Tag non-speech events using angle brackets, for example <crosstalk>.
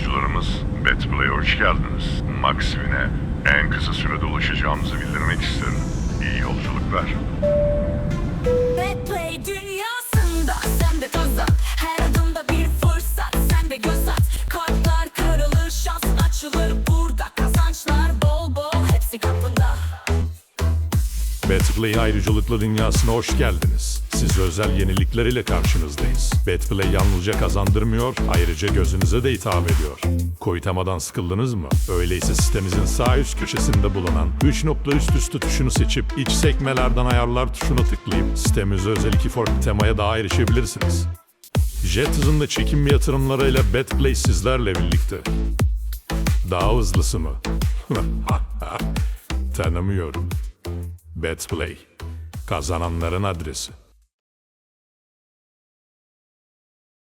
yolcularımız, Betplay'e hoş geldiniz. Maxwin'e en kısa sürede ulaşacağımızı bildirmek isterim. İyi yolculuklar. Betplay dünyasında sen de toz. Her adımda bir fırsat sen de göz at. Kartlar kırılır, şans açılır burada. Kazançlar bol bol hepsi kapında. Betplay ayrıcalıklı dünyasına hoş geldiniz. Siz özel yenilikler ile karşınızdayız. Betplay yalnızca kazandırmıyor, ayrıca gözünüze de hitap ediyor. Koyutamadan sıkıldınız mı? Öyleyse sitemizin sağ üst köşesinde bulunan 3 nokta üst üste tuşunu seçip iç sekmelerden ayarlar tuşuna tıklayıp sitemize özel iki farklı temaya daha erişebilirsiniz. Jet hızında çekim yatırımlarıyla Betplay sizlerle birlikte. Daha hızlısı mı? <laughs> Tanımıyorum. Betplay. Kazananların adresi.